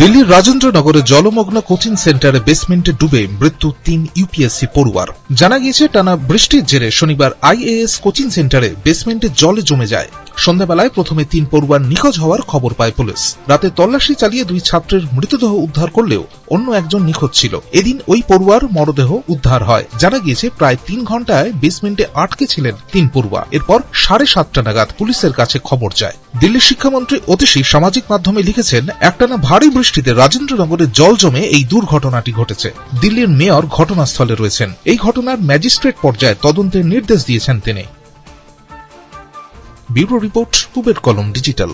দিল্লির রাজেন্দ্রনগরে জলমগ্ন কোচিং সেন্টারে বেসমেন্টে ডুবে মৃত্যু তিন ইউপিএসসি পড়ুয়ার। জানা গিয়েছে, টানা বৃষ্টির জেরে শনিবার আইএএস কোচিং সেন্টারে বেসমেন্টে জলে জমে যায়। সন্ধ্যাবেলায় প্রথমে তিন পড়ুয়ার নিখোঁজ হওয়ার খবর পায় পুলিশ। রাতে তল্লাশি চালিয়ে দুই ছাত্রের মৃতদেহ উদ্ধার করলেও অন্য একজন নিখোঁজ ছিল। এদিন ওই পড়ুয়ার মরদেহ উদ্ধার হয়। জানা গিয়েছে, প্রায় তিন ঘন্টায় বেসমেন্টে আটকে ছিলেন তিন পড়ুয়া। এরপর সাড়ে সাতটা নাগাদ পুলিশের কাছে খবর যায়। দিল্লির শিক্ষামন্ত্রী অতিশী সামাজিক মাধ্যমে লিখেছেন, একটানা ভারী বৃষ্টিতে রাজেন্দ্রনগরে জল জমে এই দুর্ঘটনাটি ঘটেছে। দিল্লির মেয়র ঘটনাস্থলে রয়েছেন। এই ঘটনার ম্যাজিস্ট্রেট পর্যায়ে তদন্তের নির্দেশ দিয়েছেন তিনি। ব্যুরো রিপোর্ট পুবের কলম ডিজিটাল।